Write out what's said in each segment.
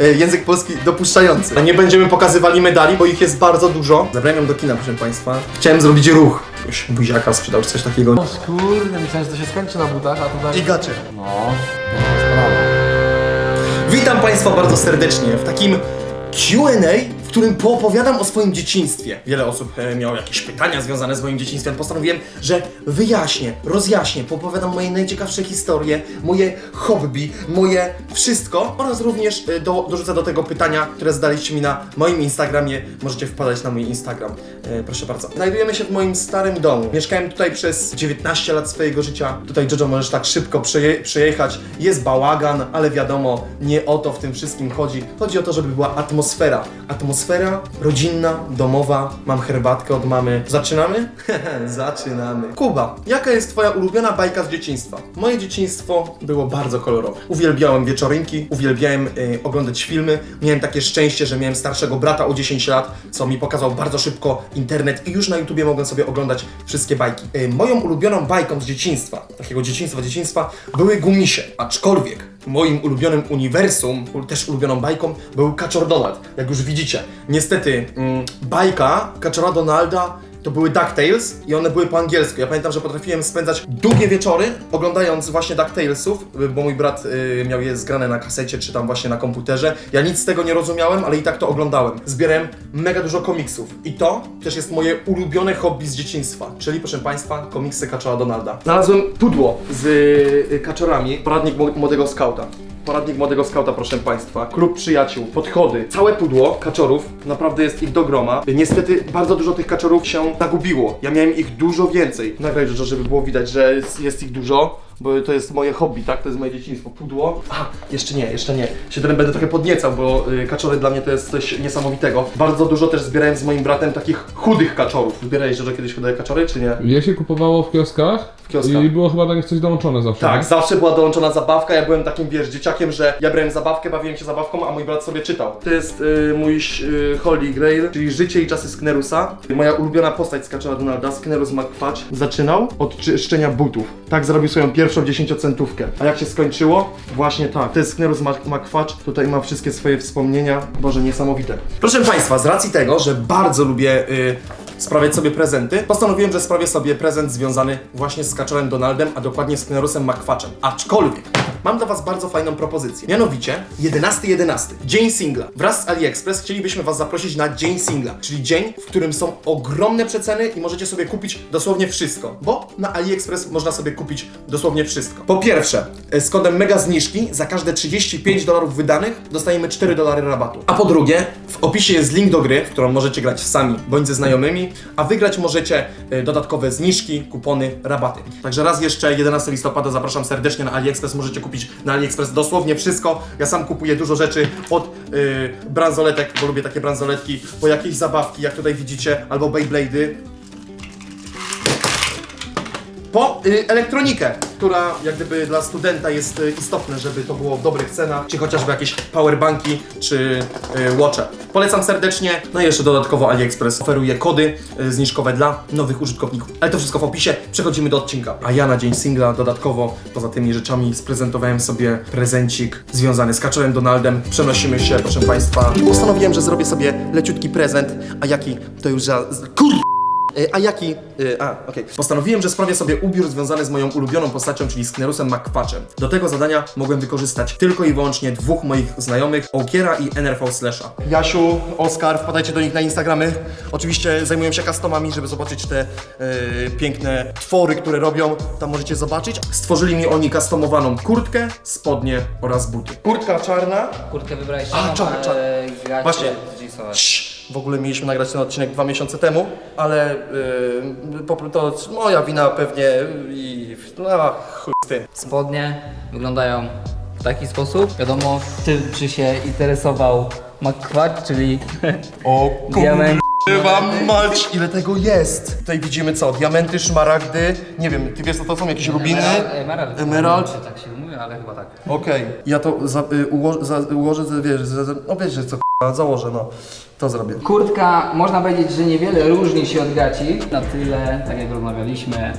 e, język polski dopuszczający. Nie będziemy pokazywali medali, bo ich jest bardzo dużo. Zabrałem ją do kina, proszę Państwa. Chciałem zrobić ruch. Już buziaka sprzedał czy coś takiego. O kurde, myślałem, że to się skończy na butach, a tutaj... I gacie. No. Witam Państwa bardzo serdecznie w takim Q&A, w którym poopowiadam o swoim dzieciństwie. Wiele osób e, miało jakieś pytania związane z moim dzieciństwem. Postanowiłem, że wyjaśnię, rozjaśnię, poopowiadam moje najciekawsze historie, moje hobby, moje wszystko oraz również e, do, dorzucę do tego pytania, które zadaliście mi na moim Instagramie. Możecie wpadać na mój Instagram. E, proszę bardzo. Znajdujemy się w moim starym domu. Mieszkałem tutaj przez 19 lat swojego życia. Tutaj Jojo możesz tak szybko przeje przejechać. Jest bałagan, ale wiadomo, nie o to w tym wszystkim chodzi. Chodzi o to, żeby była atmosfera. Atmosfera rodzinna, domowa. Mam herbatkę od mamy. Zaczynamy? Zaczynamy. Kuba, jaka jest twoja ulubiona bajka z dzieciństwa? Moje dzieciństwo było bardzo kolorowe. Uwielbiałem wieczorynki, uwielbiałem y, oglądać filmy. Miałem takie szczęście, że miałem starszego brata o 10 lat, co mi pokazał bardzo szybko internet i już na YouTubie mogłem sobie oglądać wszystkie bajki. Y, moją ulubioną bajką z dzieciństwa, takiego dzieciństwa, dzieciństwa, były gumisie. Aczkolwiek moim ulubionym uniwersum, też ulubioną bajką, był Kaczor Donald. Jak już widzicie. Niestety, mm, bajka Kaczora Donalda to były DuckTales i one były po angielsku. Ja pamiętam, że potrafiłem spędzać długie wieczory oglądając właśnie DuckTalesów, y, bo mój brat y, miał je zgrane na kasecie czy tam właśnie na komputerze. Ja nic z tego nie rozumiałem, ale i tak to oglądałem. Zbierałem mega dużo komiksów i to też jest moje ulubione hobby z dzieciństwa, czyli proszę Państwa, komiksy Kaczora Donalda. Znalazłem pudło z y, kaczorami, poradnik mł- młodego skauta. Poradnik młodego skauta, proszę Państwa. Klub przyjaciół, podchody. Całe pudło kaczorów, naprawdę jest ich do groma. Niestety bardzo dużo tych kaczorów się zagubiło. Ja miałem ich dużo więcej. Nagraj, że- żeby było widać, że jest ich dużo. Bo to jest moje hobby, tak? To jest moje dzieciństwo. Pudło. A, jeszcze nie, jeszcze nie. Się teraz będę trochę podniecał, bo y, kaczory dla mnie to jest coś niesamowitego. Bardzo dużo też zbierałem z moim bratem takich chudych kaczorów. Zbierałeś że kiedyś chude kaczory, czy nie? Je się kupowało w kioskach, W kioskach. i było chyba do nich coś dołączone zawsze. Tak, nie? zawsze była dołączona zabawka. Ja byłem takim, wiesz, dzieciakiem, że ja brałem zabawkę, bawiłem się zabawką, a mój brat sobie czytał. To jest y, mój y, Holy Grail, czyli Życie i czasy Sknerusa. Moja ulubiona postać z Kaczora Donalda, Sknerus McFudge, zaczynał od czyszczenia butów. Tak zrobił swoją pierwszą dziesięciocentówkę. A jak się skończyło? Właśnie tak. To jest Sknerus Mac- McFudge. Tutaj ma wszystkie swoje wspomnienia. Boże, niesamowite. Proszę Państwa, z racji tego, że bardzo lubię y, sprawiać sobie prezenty, postanowiłem, że sprawię sobie prezent związany właśnie z Kaczorem Donaldem, a dokładnie z Knerusem McFatchem. Aczkolwiek mam dla Was bardzo fajną propozycję. Mianowicie 11.11, dzień singla. Wraz z AliExpress chcielibyśmy Was zaprosić na dzień singla, czyli dzień, w którym są ogromne przeceny i możecie sobie kupić dosłownie wszystko, bo na AliExpress można sobie kupić dosłownie wszystko. Po pierwsze, e, z kodem mega zniżki za każde 35 dolarów wydanych dostajemy 4 dolary rabatu. A po drugie, w opisie jest link do gry, w którą możecie grać sami bądź ze znajomymi, a wygrać możecie e, dodatkowe zniżki, kupony, rabaty. Także raz jeszcze 11 listopada zapraszam serdecznie na AliExpress. Możecie kupić na AliExpress dosłownie wszystko. Ja sam kupuję dużo rzeczy od yy, bransoletek, bo lubię takie bransoletki, po jakieś zabawki, jak tutaj widzicie, albo Beyblade'y, po y, elektronikę, która jak gdyby dla studenta jest y, istotne, żeby to było w dobrych cenach, czy chociażby jakieś powerbanki, czy y, watche. Polecam serdecznie. No i jeszcze dodatkowo AliExpress oferuje kody y, zniżkowe dla nowych użytkowników. Ale to wszystko w opisie. Przechodzimy do odcinka. A ja na dzień singla dodatkowo, poza tymi rzeczami, sprezentowałem sobie prezencik związany z Kaczorem Donaldem. Przenosimy się, proszę Państwa. Postanowiłem, że zrobię sobie leciutki prezent, a jaki to już za... Kur... E, A jaki. e, A, okej. Postanowiłem, że sprawię sobie ubiór związany z moją ulubioną postacią, czyli Sknerusem McQuatchem. Do tego zadania mogłem wykorzystać tylko i wyłącznie dwóch moich znajomych, Okiera i NRV Slasha. Jasiu, Oskar, wpadajcie do nich na Instagramy. Oczywiście zajmują się customami, żeby zobaczyć te e, piękne twory, które robią. Tam możecie zobaczyć. Stworzyli mi oni customowaną kurtkę, spodnie oraz buty. Kurtka czarna, Kurtkę wybrałeś A, ale gacie Właśnie. W ogóle mieliśmy nagrać ten odcinek dwa miesiące temu, ale yy, po- to moja wina pewnie i no chuj z tym. Spodnie wyglądają w taki sposób. Wiadomo, tym czy się interesował McQuarrie, czyli O diament. Kurwa mać, ile tego jest! Tutaj widzimy co, diamenty, szmaragdy, nie wiem, ty wiesz co to są, jakieś rubiny? Emerald. Emerald? Czy tak się mówi, ale chyba tak. Okej, ja to za, y, uło, za, ułożę, za- wiesz, za, za, no wiesz, że co k***a, założę, no. To zrobię. Kurtka, można powiedzieć, że niewiele różni się od gaci. Na tyle, tak jak rozmawialiśmy,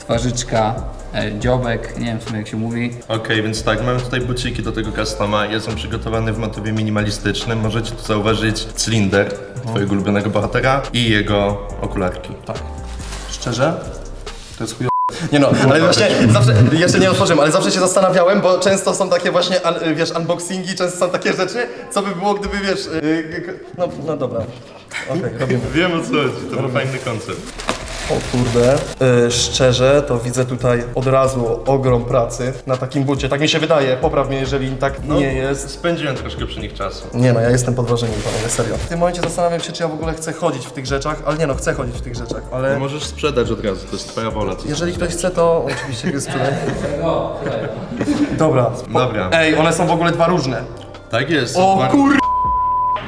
twarzyczka, e, dziobek, nie wiem w sumie jak się mówi. Okej, więc tak, mamy tutaj buciki do tego customa. Jest on przygotowany w motywie minimalistycznym. Możecie tu zauważyć cylinder twojego ulubionego bohatera i jego okularki. Tak. Szczerze? To jest chujowe. Nie no, ale właśnie zawsze, jeszcze nie otworzyłem, ale zawsze się zastanawiałem, bo często są takie właśnie, un, wiesz, unboxingi, często są takie rzeczy, co by było, gdyby, wiesz, yy, k- no, no dobra. Okej, robimy. Wiem o co chodzi, to był fajny koncept. O kurde, yy, szczerze, to widzę tutaj od razu ogrom pracy na takim bucie. Tak mi się wydaje, popraw mnie, jeżeli tak nie jest. Spędziłem troszkę przy nich czasu. Nie no, ja jestem pod wrażeniem, panowie, serio. W tym momencie zastanawiam się, czy ja w ogóle chcę chodzić w tych rzeczach, ale nie no, chcę chodzić w tych rzeczach, ale... No możesz sprzedać od razu, to jest twoja wola. Co Jeżeli ktoś chce, to oczywiście go sprzedaj. Dobra. Dobra. Ej, one są w ogóle dwa różne. Tak jest. O kur...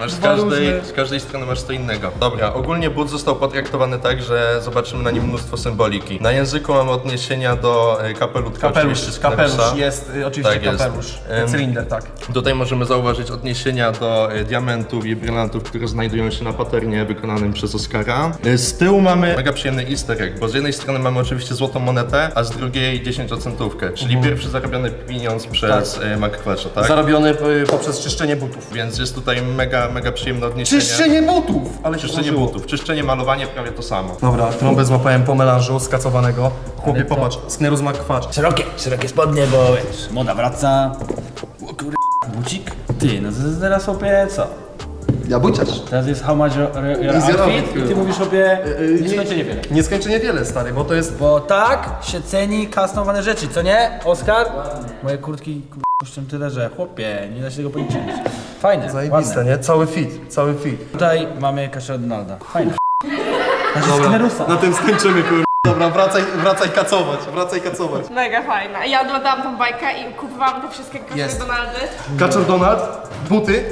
Masz z Dwa każdej, różne. z każdej strony masz co innego. Dobra, ogólnie but został potraktowany tak, że zobaczymy na nim mnóstwo symboliki. Na języku mamy odniesienia do e, kapelutka Kapelusz, oczywiście z kapelusz, jest y, oczywiście Tak jest. kapelusz. Em, Cylinder, tak. Tutaj możemy zauważyć odniesienia do e, diamentów i brylantów, które znajdują się na paternie wykonanym przez Oscara. E, Z tyłu mamy mega przyjemny easter egg, bo z jednej strony mamy oczywiście złotą monetę, a z drugiej 10-centówkę, czyli pierwszy zarobiony pieniądz przez tak. McQuarrie'a, tak? Zarobiony y, poprzez czyszczenie butów. Więc jest tutaj mega, mega przyjemne odniesienie. Czyszczenie butów! Ale się Czyszczenie złożyło. butów, czyszczenie, malowanie, prawie to samo. Dobra, trąbę złapałem po melanżu skacowanego. Chłopie, popatrz, sknerus ma kwacz. Szerokie, szerokie spodnie, bo wiesz, moda wraca. O kur... bucik? Ty, no to teraz sobie co? Ja buciarz. Teraz jest how much your, your Easy outfit i ty mówisz sobie Yy, nieskończenie wiele. Nieskończenie wiele, stary, bo to jest... Bo tak się ceni customowane rzeczy, co nie, Oskar? Moje kurtki kur- kosztują tyle, że chłopie, nie da się tego policzyć. Fajne, Zajebiste, ładne. nie? Cały fit, cały fit. Tutaj mamy Kasia Donalda. Fajne. Znaczy. Na tym skończymy, kur... Dobra, wracaj, wracaj kacować, wracaj kacować. Mega fajna. Ja oglądałam tą bajkę i kupowałam te wszystkie Jest. kasy Donaldy. Kaczor Donald, buty.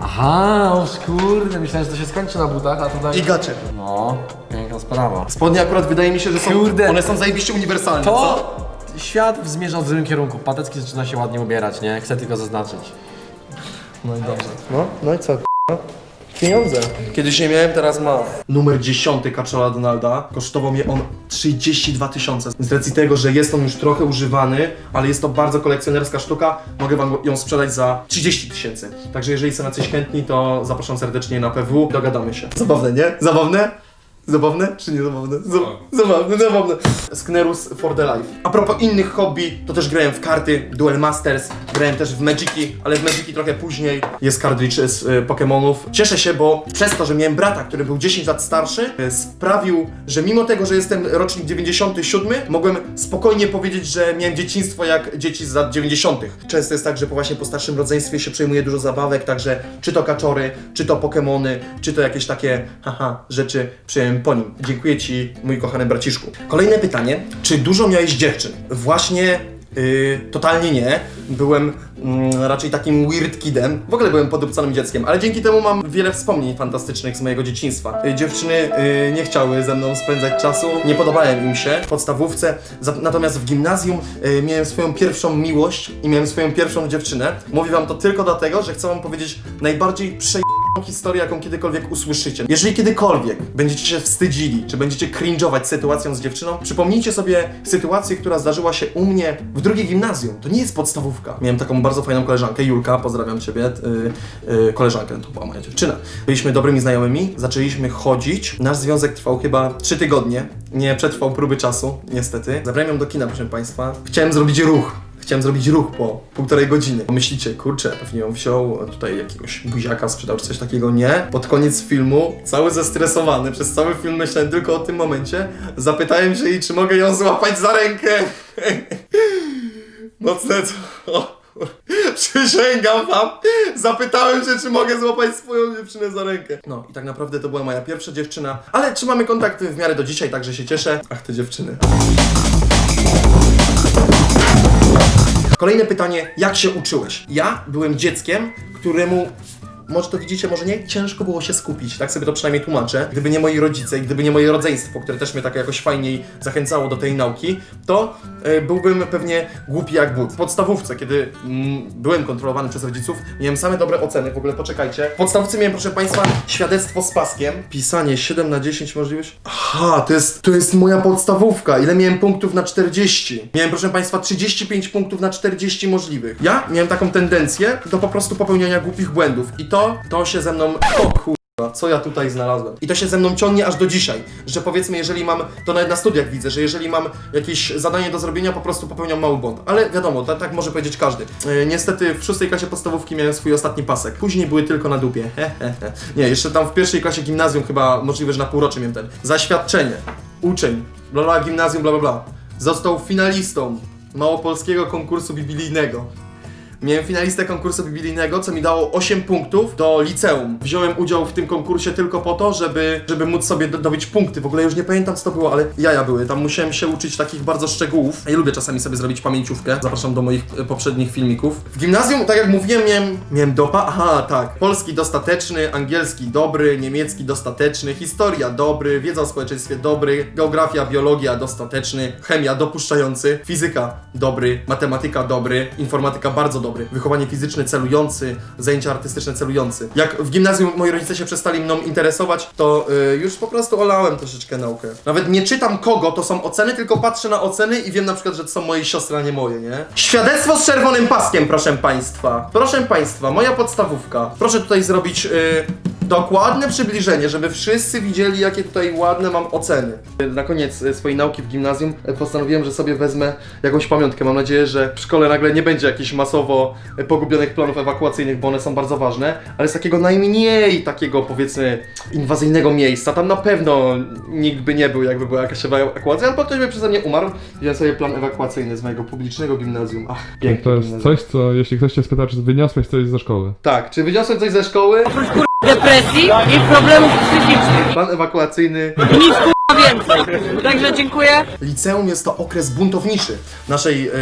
Aha, o kurde, myślałem, że to się skończy na butach, a tutaj... I gacie. No, piękna sprawa. Spodnie akurat wydaje mi się, że są... Kurde. One są zajebiście uniwersalne, co? To świat zmierza w złym kierunku. Patecki zaczyna się ładnie ubierać, nie? Chcę tylko zaznaczyć. No i dobrze. No, no i co, k***a? Pieniądze. Kiedyś nie miałem, teraz mam. Numer 10 Kaczora Donalda. Kosztował mnie on 32 tysiące. Z racji tego, że jest on już trochę używany, ale jest to bardzo kolekcjonerska sztuka, mogę wam ją sprzedać za 30 tysięcy. Także jeżeli są jacyś chętni, to zapraszam serdecznie na PW. Dogadamy się. Zabawne, nie? Zabawne? Zabawne czy nie zabawne? Zabawne, zabawne. Sknerus for the life. A propos innych hobby, to też grałem w karty, Duel Masters, grałem też w Magiki, ale w Magiki trochę później. Jest kartridż z y, Pokémonów. Cieszę się, bo przez to, że miałem brata, który był 10 lat starszy, y, sprawił, że mimo tego, że jestem rocznik 97, mogłem spokojnie powiedzieć, że miałem dzieciństwo jak dzieci z lat 90. Często jest tak, że po właśnie po starszym rodzeństwie się przejmuje dużo zabawek, także czy to kaczory, czy to Pokémony, czy to jakieś takie haha rzeczy po nim. Dziękuję Ci, mój kochany braciszku. Kolejne pytanie. Czy dużo miałeś dziewczyn? Właśnie Yy, totalnie nie. Byłem mm, raczej takim weird kidem. W ogóle byłem podupcanym dzieckiem, ale dzięki temu mam wiele wspomnień fantastycznych z mojego dzieciństwa. Yy, dziewczyny yy, nie chciały ze mną spędzać czasu, nie podobałem im się w podstawówce. Za, natomiast w gimnazjum yy, miałem swoją pierwszą miłość i miałem swoją pierwszą dziewczynę. Mówię wam to tylko dlatego, że chcę wam powiedzieć najbardziej prze historię, jaką kiedykolwiek usłyszycie. Jeżeli kiedykolwiek będziecie się wstydzili, czy będziecie cringe'ować sytuacją z dziewczyną, przypomnijcie sobie sytuację, która zdarzyła się u mnie w drugiej gimnazjum. To nie jest podstawówka. Miałem taką bardzo fajną koleżankę, Julka, pozdrawiam Ciebie, yy, yy, koleżankę, to była moja dziewczyna. Byliśmy dobrymi znajomymi, zaczęliśmy chodzić. Nasz związek trwał chyba 3 tygodnie. Nie przetrwał próby czasu, niestety. Zabrałem ją do kina, proszę Państwa. Chciałem zrobić ruch. Chciałem zrobić ruch po półtorej godziny. Pomyślicie, kurczę, pewnie ją wziął tutaj jakiegoś buziaka, sprzedał czy coś takiego. Nie. Pod koniec filmu, cały zestresowany, przez cały film myślałem tylko o tym momencie, zapytałem się jej, czy mogę ją złapać za rękę. Mocne to. Przysięgam wam, zapytałem się, czy mogę złapać swoją dziewczynę za rękę. No i tak naprawdę to była moja pierwsza dziewczyna, ale trzymamy kontakty w miarę do dzisiaj, także się cieszę. Ach, te dziewczyny. Kolejne pytanie, jak się uczyłeś? Ja byłem dzieckiem, któremu może to widzicie, może nie, ciężko było się skupić, tak sobie to przynajmniej tłumaczę. Gdyby nie moi rodzice i gdyby nie moje rodzeństwo, które też mnie tak jakoś fajniej zachęcało do tej nauki, to e, byłbym pewnie głupi jak but. W podstawówce, kiedy mm, byłem kontrolowany przez rodziców, miałem same dobre oceny, w ogóle poczekajcie. W podstawówce miałem, proszę Państwa, świadectwo z paskiem, pisanie 7 na 10 możliwość. Aha, to jest, to jest moja podstawówka. Ile miałem punktów na 40? Miałem, proszę Państwa, 35 punktów na 40 możliwych. Ja miałem taką tendencję do po prostu popełniania głupich błędów. I to, to się ze mną... O kurwa, co ja tutaj znalazłem? I to się ze mną ciągnie aż do dzisiaj, że powiedzmy, jeżeli mam, to nawet na studiach widzę, że jeżeli mam jakieś zadanie do zrobienia, po prostu popełniam mały błąd. Ale wiadomo, tak, tak może powiedzieć każdy. E, niestety w szóstej klasie podstawówki miałem swój ostatni pasek. Później były tylko na dupie. He, he, he. Nie, jeszcze tam w pierwszej klasie gimnazjum chyba możliwe, że na półrocze miałem ten. Zaświadczenie. Uczeń. Bla bla gimnazjum, bla bla bla. Został finalistą małopolskiego konkursu biblijnego. Miałem finalistę konkursu biblijnego, co mi dało 8 punktów do liceum. Wziąłem udział w tym konkursie tylko po to, żeby, żeby móc sobie do, dobyć punkty. W ogóle już nie pamiętam co to było, ale jaja były. Tam musiałem się uczyć takich bardzo szczegółów. Ja lubię czasami sobie zrobić pamięciówkę. Zapraszam do moich e, poprzednich filmików. W gimnazjum, tak jak mówiłem, miałem, miałem dopa. Aha, tak. Polski dostateczny, angielski dobry, niemiecki dostateczny, historia dobry, wiedza o społeczeństwie dobry, geografia, biologia dostateczny, chemia dopuszczający, fizyka dobry, matematyka dobry, informatyka bardzo dobry, wychowanie fizyczne celujący, zajęcia artystyczne celujący. Jak w gimnazjum moi rodzice się przestali mną interesować, to y, już po prostu olałem troszeczkę naukę. Nawet nie czytam kogo to są oceny, tylko patrzę na oceny i wiem na przykład, że to są moje siostry, a nie moje, nie? Świadectwo z czerwonym paskiem, proszę państwa. Proszę państwa, moja podstawówka. Proszę tutaj zrobić y, dokładne przybliżenie, żeby wszyscy widzieli, jakie tutaj ładne mam oceny. Na koniec e, swojej nauki w gimnazjum e, postanowiłem, że sobie wezmę jakąś pamiątkę. Mam nadzieję, że w szkole nagle nie będzie jakichś masowo e, pogubionych planów ewakuacyjnych, bo one są bardzo ważne, ale z takiego najmniej takiego powiedzmy inwazyjnego miejsca. Tam na pewno nikt by nie był, jakby była jakaś ewakuacja, albo ktoś by przeze mnie umarł. Wziąłem sobie plan ewakuacyjny z mojego publicznego gimnazjum. Ach, piękne To jest gimnazjum. coś, co jeśli ktoś cię spyta, czy wyniosłeś coś ze szkoły. Tak, czy wyniosłem coś ze szkoły? Depresji i problemów psychicznych. Plan ewakuacyjny Nic kurwa więcej. Także dziękuję. Liceum jest to okres buntowniczy naszej e,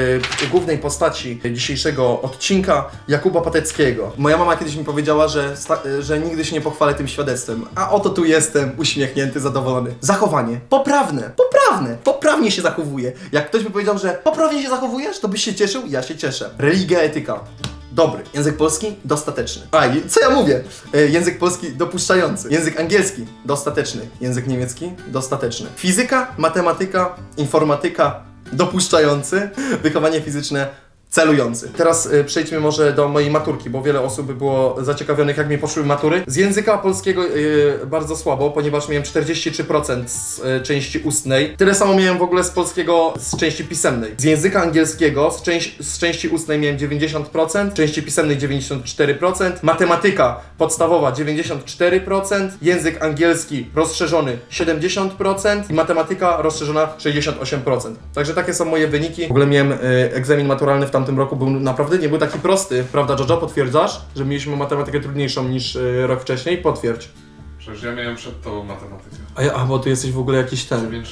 głównej postaci dzisiejszego odcinka, Jakuba Pateckiego. Moja mama kiedyś mi powiedziała, że, sta- e, że nigdy się nie pochwalę tym świadectwem. A oto tu jestem, uśmiechnięty, zadowolony. Zachowanie. Poprawne, poprawne, poprawnie się zachowuję. Jak ktoś by powiedział, że poprawnie się zachowujesz, to byś się cieszył? Ja się cieszę. Religia, etyka. Dobry. Język polski dostateczny. A, co ja mówię? E, język polski dopuszczający. Język angielski dostateczny. Język niemiecki dostateczny. Fizyka, matematyka, informatyka dopuszczający. Wychowanie fizyczne celujący. Teraz y, przejdźmy może do mojej maturki, bo wiele osób było zaciekawionych, jak mi poszły matury. Z języka polskiego y, bardzo słabo, ponieważ miałem 43% z y, części ustnej. Tyle samo miałem w ogóle z polskiego z części pisemnej. Z języka angielskiego z, części z części ustnej miałem 90%, z części pisemnej 94%, matematyka podstawowa 94%, język angielski rozszerzony 70% i matematyka rozszerzona 68%. Także takie są moje wyniki. W ogóle miałem egzamin maturalny w tamtym roku, był naprawdę nie był taki prosty. Prawda, Jojo, potwierdzasz, że mieliśmy matematykę trudniejszą niż y, rok wcześniej? Potwierdź. Przecież ja miałem przed tobą matematykę. A, ja, a bo ty jesteś w ogóle jakiś ten. 9-6.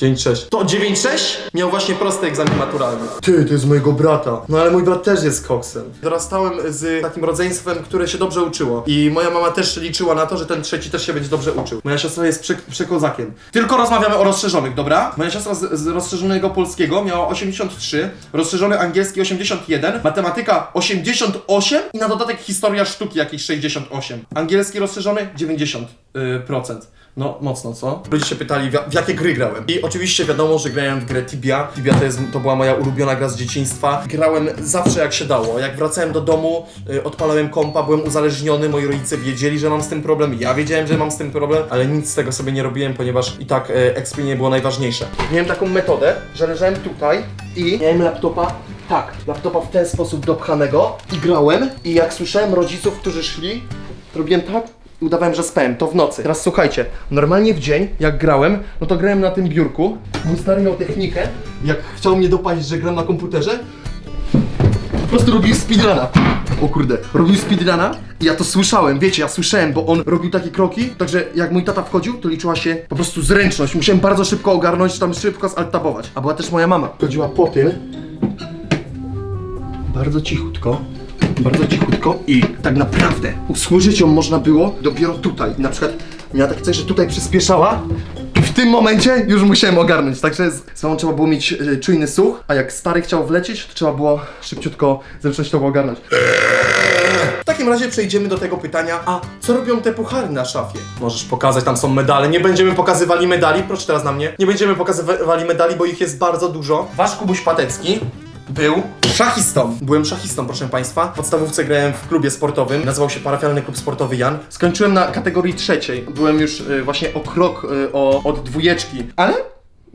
9-6. To 9-6 miał właśnie prosty egzamin maturalny. Ty, to jest mojego brata. No ale mój brat też jest koksem. Dorastałem z takim rodzeństwem, które się dobrze uczyło. I moja mama też liczyła na to, że ten trzeci też się będzie dobrze uczył. Moja siostra jest przekozakiem. Tylko rozmawiamy o rozszerzonych, dobra? Moja siostra z, z rozszerzonego polskiego miała 83, rozszerzony angielski 81, matematyka 88 i na dodatek historia sztuki jakieś 68. Angielski rozszerzony 90%. Yy, procent. No, mocno, co? Ludzie się pytali, w, jakie gry grałem. I oczywiście wiadomo, że grałem w grę Tibia. Tibia to, jest, to była moja ulubiona gra z dzieciństwa. Grałem zawsze jak się dało. Jak wracałem do domu, y, odpalałem kompa, byłem uzależniony, moi rodzice wiedzieli, że mam z tym problem, ja wiedziałem, że mam z tym problem, ale nic z tego sobie nie robiłem, ponieważ i tak y, XP nie było najważniejsze. Miałem taką metodę, że leżałem tutaj i miałem laptopa tak, laptopa w ten sposób dopchanego i grałem i jak słyszałem rodziców, którzy szli, robiłem tak udawałem, że spałem, to w nocy. Teraz słuchajcie, normalnie w dzień, jak grałem, no to grałem na tym biurku. Mój stary miał technikę, jak chciał mnie dopaść, że gram na komputerze, po prostu robił speedruna. O kurde, robił speedruna i ja to słyszałem, wiecie, ja słyszałem, bo on robił takie kroki, także jak mój tata wchodził, to liczyła się po prostu zręczność. Musiałem bardzo szybko ogarnąć, tam szybko zaltabować. A była też moja mama. Chodziła po tym, bardzo cichutko bardzo cichutko i tak naprawdę usłyszeć ją można było dopiero tutaj. Na przykład miała takie coś, że tutaj przyspieszała i w tym momencie już musiałem ogarnąć, także z, mamą trzeba było mieć e, czujny słuch, a jak stary chciał wlecieć, to trzeba było szybciutko zręcznościowo ogarnąć. W takim razie przejdziemy do tego pytania, a co robią te puchary na szafie? Możesz pokazać, tam są medale. Nie będziemy pokazywali medali, proszę teraz na mnie. Nie będziemy pokazywali medali, bo ich jest bardzo dużo. Wasz Kubuś Patecki był szachistą. Byłem szachistą, proszę Państwa. W podstawówce grałem w klubie sportowym. Nazywał się Parafialny Klub Sportowy Jan. Skończyłem na kategorii trzeciej. Byłem już y, właśnie o krok y, o, od dwójeczki. Ale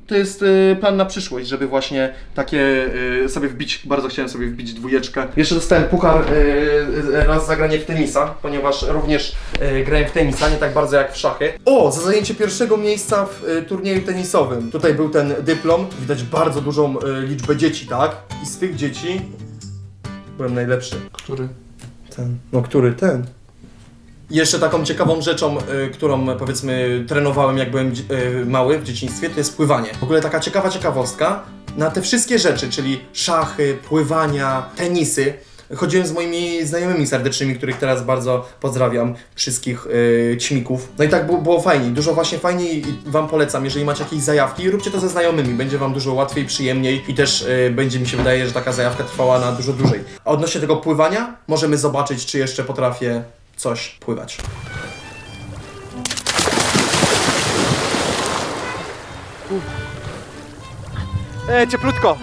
to jest y, plan na przyszłość, żeby właśnie takie y, sobie wbić, bardzo chciałem sobie wbić dwójeczkę. Jeszcze dostałem puchar y, y, raz za granie w tenisa, ponieważ również y, grałem w tenisa, nie tak bardzo jak w szachy. O, za zajęcie pierwszego miejsca w y, turnieju tenisowym. Tutaj był ten dyplom, widać bardzo dużą y, liczbę dzieci, tak? I z tych dzieci byłem najlepszy. Który? Ten. No który? Ten. Jeszcze taką ciekawą rzeczą, y, którą powiedzmy trenowałem jak byłem y, mały w dzieciństwie, to jest pływanie. W ogóle taka ciekawa ciekawostka, na te wszystkie rzeczy, czyli szachy, pływania, tenisy, chodziłem z moimi znajomymi serdecznymi, których teraz bardzo pozdrawiam, wszystkich y, ćmików. No i tak bu- było fajniej, dużo właśnie fajniej i wam polecam, jeżeli macie jakieś zajawki, róbcie to ze znajomymi, będzie wam dużo łatwiej, przyjemniej i też y, będzie mi się wydaje, że taka zajawka trwała na dużo dłużej. A odnośnie tego pływania, możemy zobaczyć, czy jeszcze potrafię coś pływać. E, cieplutko.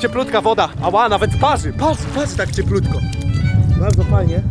Cieplutka woda. Ała, nawet parzy. Parzy, parzy tak cieplutko. Bardzo fajnie.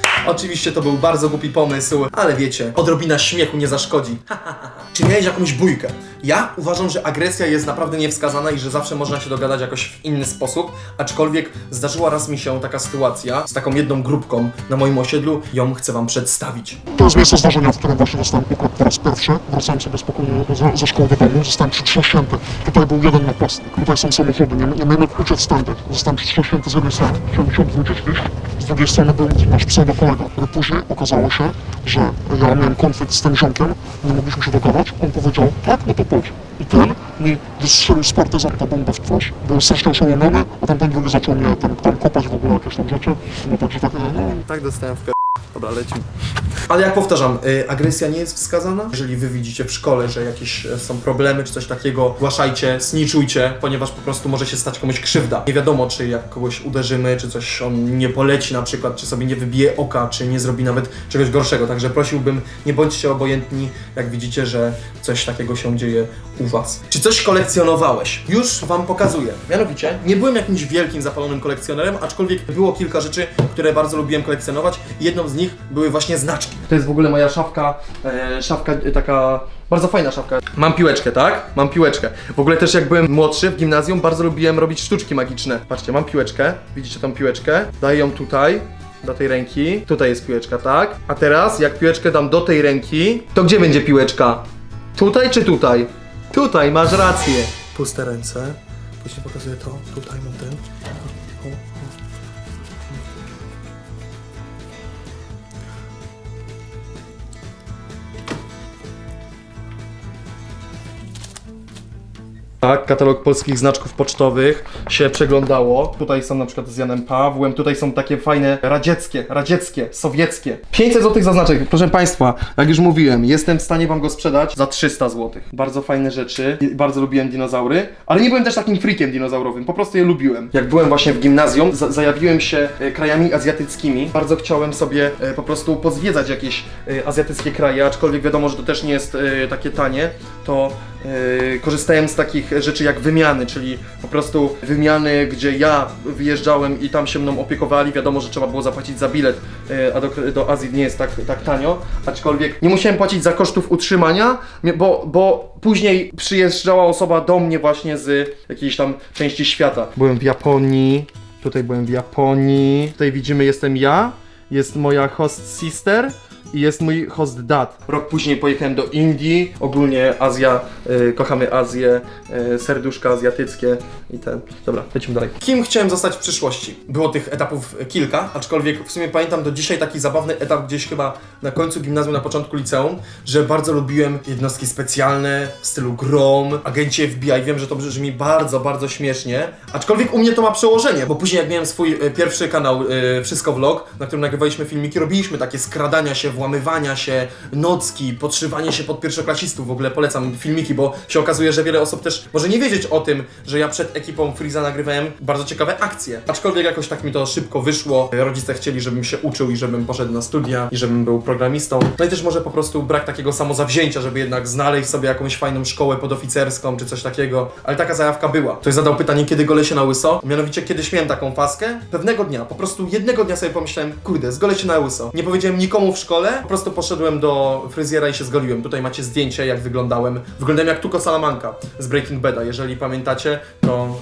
Oczywiście to był bardzo głupi pomysł, ale wiecie, odrobina śmiechu nie zaszkodzi. Czy miałeś jakąś bójkę? Ja uważam, że agresja jest naprawdę niewskazana i że zawsze można się dogadać jakoś w inny sposób, aczkolwiek zdarzyła raz mi się taka sytuacja z taką jedną grupką na moim osiedlu, ją chcę wam przedstawić. To jest miejsce zdarzenia, w którym właśnie zostałem ukradł po raz pierwszy. Wracałem sobie spokojnie ze, ze szkoły do domu, zostałem. Tutaj był jeden napastnik, tutaj są samochody, nie, nie miałem uciec tędy. Zostałem przytrząśnięty z jednej strony, chciałem się odwrócić. Z drugiej strony był nasz który później okazało się, że ja miałem konflikt z tym ziomkiem, nie mogliśmy się dogadać. On powiedział, tak, no to chodź. I ten mi wystrzelił z partyzanta bombę w twarz. Był strasznie oszołomiony, a tamten drugi zaczął mnie tam, tam kopać w ogóle jakieś tam rzeczy. No także tak, no, Tak dostałem w Dobra, lecimy. Ale jak powtarzam, y, agresja nie jest wskazana. Jeżeli wy widzicie w szkole, że jakieś e, są problemy czy coś takiego, zgłaszajcie, sniczujcie, ponieważ po prostu może się stać komuś krzywda. Nie wiadomo, czy jak kogoś uderzymy, czy coś on nie poleci na przykład, czy sobie nie wybije oka, czy nie zrobi nawet czegoś gorszego. Także prosiłbym, nie bądźcie obojętni, jak widzicie, że coś takiego się dzieje u was. Czy coś kolekcjonowałeś? Już wam pokazuję. Mianowicie, nie byłem jakimś wielkim zapalonym kolekcjonerem, aczkolwiek było kilka rzeczy, które bardzo lubiłem kolekcjonować. Jedną z nich były właśnie znaczki. To jest w ogóle moja szafka, e, szafka e, taka bardzo fajna szafka. Mam piłeczkę, tak? Mam piłeczkę. W ogóle też jak byłem młodszy w gimnazjum, bardzo lubiłem robić sztuczki magiczne. Patrzcie, mam piłeczkę. Widzicie tą piłeczkę? Daję ją tutaj. Do tej ręki. Tutaj jest piłeczka, tak? A teraz, jak piłeczkę dam do tej ręki, to gdzie będzie piłeczka? Tutaj czy tutaj? Tutaj, masz rację. Puste ręce. Później pokazuję to. Tutaj mam ten. O, o. Tak, katalog polskich znaczków pocztowych się przeglądało. Tutaj są na przykład z Janem Pawłem, tutaj są takie fajne radzieckie, radzieckie, sowieckie. 500 zł za znaczek. Proszę Państwa, jak już mówiłem, jestem w stanie Wam go sprzedać za 300 zł. Bardzo fajne rzeczy, bardzo lubiłem dinozaury, ale nie byłem też takim freakiem dinozaurowym, po prostu je lubiłem. Jak byłem właśnie w gimnazjum, za zajawiłem się e, krajami azjatyckimi. Bardzo chciałem sobie e, po prostu pozwiedzać jakieś e, azjatyckie kraje, aczkolwiek wiadomo, że to też nie jest e, takie tanie, to e, korzystałem z takich rzeczy jak wymiany, czyli po prostu wymiany, gdzie ja wyjeżdżałem i tam się mną opiekowali. Wiadomo, że trzeba było zapłacić za bilet, e, a do, do Azji nie jest tak, tak tanio, aczkolwiek nie musiałem płacić za kosztów utrzymania, bo, bo później przyjeżdżała osoba do mnie właśnie z jakiejś tam części świata. Byłem w Japonii, tutaj byłem w Japonii, tutaj widzimy jestem ja, jest moja host sister i jest mój host dad. Rok później pojechałem do Indii, ogólnie Azja, y, kochamy Azję, y, serduszka azjatyckie i ten. Dobra, lecimy dalej. Kim chciałem zostać w przyszłości? Było tych etapów kilka, aczkolwiek w sumie pamiętam do dzisiaj taki zabawny etap gdzieś chyba na końcu gimnazjum, na początku liceum, że bardzo lubiłem jednostki specjalne w stylu GROM, agenci FBI. Wiem, że to brzmi bardzo, bardzo śmiesznie, aczkolwiek u mnie to ma przełożenie, bo później jak miałem swój e, pierwszy kanał Wszystko Vlog, na którym nagrywaliśmy filmiki, robiliśmy takie skradania się, włamywania się, nocki, podszywanie się pod pierwszoklasistów. W ogóle polecam filmiki, bo się okazuje, że wiele osób też może nie wiedzieć o tym, że ja przed ekipą Freeza nagrywałem bardzo ciekawe akcje. Aczkolwiek jakoś tak mi to szybko wyszło. Rodzice chcieli, żebym się uczył i żebym poszedł na studia i żebym był programistą. No i też może po prostu brak takiego samozawzięcia, żeby jednak znaleźć sobie jakąś fajną szkołę podoficerską czy coś takiego. Ale taka zajawka była. Ktoś zadał pytanie, kiedy golę się na łyso. Mianowicie kiedyś miałem taką faskę. Pewnego dnia, po prostu jednego dnia sobie pomyślałem, kurde, zgolę się na łyso. Nie powiedziałem nikomu w szkole, po prostu poszedłem do fryzjera i się zgoliłem. Tutaj macie zdjęcie, jak wyglądałem. Wyglądałem jak Tuko Salamanca z Breaking Bada. Jeżeli pamiętacie, to,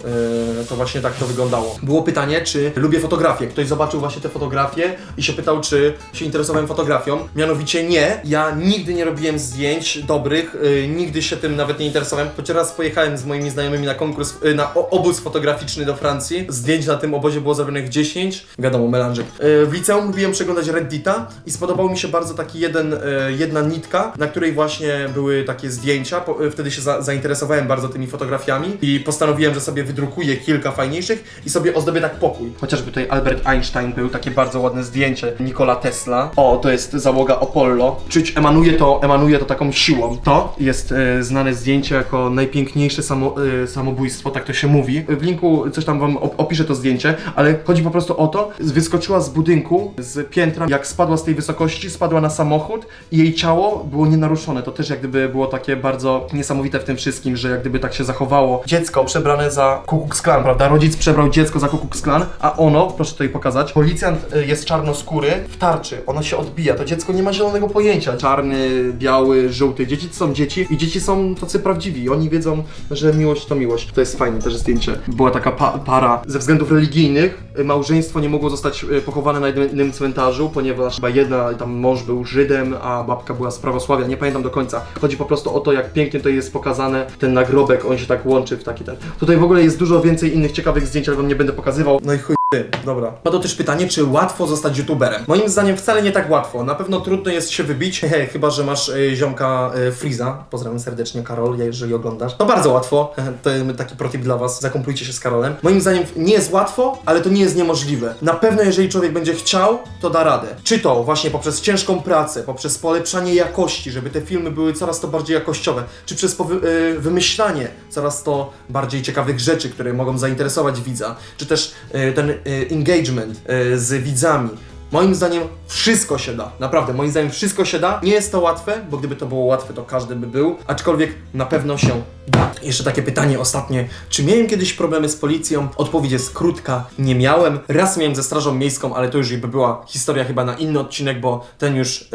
yy, to właśnie tak to wyglądało. Było pytanie, czy lubię fotografię. Ktoś zobaczył właśnie te fotografie i się pytał, czy się interesowałem fotografią. Mianowicie nie. Ja nigdy nie robiłem zdjęć dobrych, yy, nigdy się tym nawet nie interesowałem. Choć raz pojechałem z moimi znajomymi na konkurs, yy, na obóz fotograficzny do Francji. Zdjęć na tym obozie było zrobionych 10. Wiadomo, melanżyk. Yy, w liceum lubiłem przeglądać Reddita i spodobał mi się bardzo taki jeden, yy, jedna nitka, na której właśnie były takie zdjęcia. Yy, wtedy się za, zainteresowałem bardzo tymi fotografiami i postanowiłem, że sobie wydrukuję kilka fajniejszych i sobie ozdobię tak pokój. Chociażby tutaj Albert Einstein był, takie bardzo ładne zdjęcie. Nikola Tesla. O, to jest załoga Apollo. Czuć emanuje to, emanuje to taką siłą. To jest e, znane zdjęcie jako najpiękniejsze samo, e, samobójstwo, tak to się mówi. W linku coś tam wam op- opiszę to zdjęcie, ale chodzi po prostu o to, wyskoczyła z budynku, z piętra, jak spadła z tej wysokości, spadła na samochód i jej ciało było nienaruszone. To też jak gdyby było takie bardzo niesamowite w tym wszystkim, że jak gdyby tak się zachowało. Dziecko przebrane za Ku Klux Klan, prawda? Rodzic przebrał dziecko za Ku Klux Klan, a ono, proszę tutaj pokazać, policjant y, jest czarnoskóry w tarczy, ono się odbija, to dziecko nie ma zielonego pojęcia. Czarny, biały, żółty. Dzieci to są dzieci i dzieci są tacy prawdziwi. Oni wiedzą, że miłość to miłość. To jest fajne też zdjęcie. Była taka pa para ze względów religijnych. y, Małżeństwo nie mogło zostać y, pochowane na jednym cmentarzu, ponieważ chyba jedna, tam mąż był Żydem, a babka była z prawosławia. Nie pamiętam do końca. Chodzi po prostu o to, jak pięknie to jest pokazane. Ten nagrobek, on się tak łączy w taki ten. Tutaj w ogóle jest dużo więcej innych ciekawych zdjęć, ale wam nie będę pokazywał. No i chuj. Ty, Dobra. Padło też pytanie, czy łatwo zostać youtuberem? Moim zdaniem wcale nie tak łatwo. Na pewno trudno jest się wybić, hehe, chyba że masz y, ziomka y, Freeza. Pozdrawiam serdecznie, Karol, ja jeżeli oglądasz. To bardzo łatwo. to taki protip dla was. Zakomplujcie się z Karolem. Moim zdaniem nie jest łatwo, ale to nie jest niemożliwe. Na pewno jeżeli człowiek będzie chciał, to da radę. Czy to właśnie poprzez ciężką pracę, poprzez polepszanie jakości, żeby te filmy były coraz to bardziej jakościowe, czy przez y, wymyślanie coraz to bardziej ciekawych rzeczy, które mogą zainteresować widza, czy też y, ten y, engagement y, z widzami. Moim zdaniem wszystko się da, naprawdę, moim zdaniem wszystko się da. Nie jest to łatwe, bo gdyby to było łatwe, to każdy by był, aczkolwiek na pewno się da. Jeszcze takie pytanie ostatnie. Czy miałem kiedyś problemy z policją? Odpowiedź jest krótka. Nie miałem. Raz miałem ze strażą miejską, ale to już by była historia chyba na inny odcinek, bo ten już y,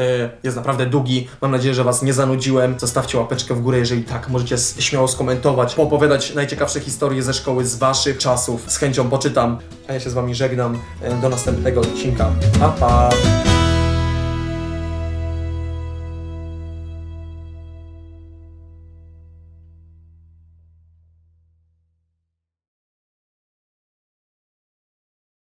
jest naprawdę długi. Mam nadzieję, że Was nie zanudziłem. Zostawcie łapeczkę w górę, jeżeli tak. Możecie śmiało skomentować, poopowiadać najciekawsze historie ze szkoły, z Waszych czasów. Z chęcią poczytam. A ja się z Wami żegnam. Y, Do następnego odcinka. 好好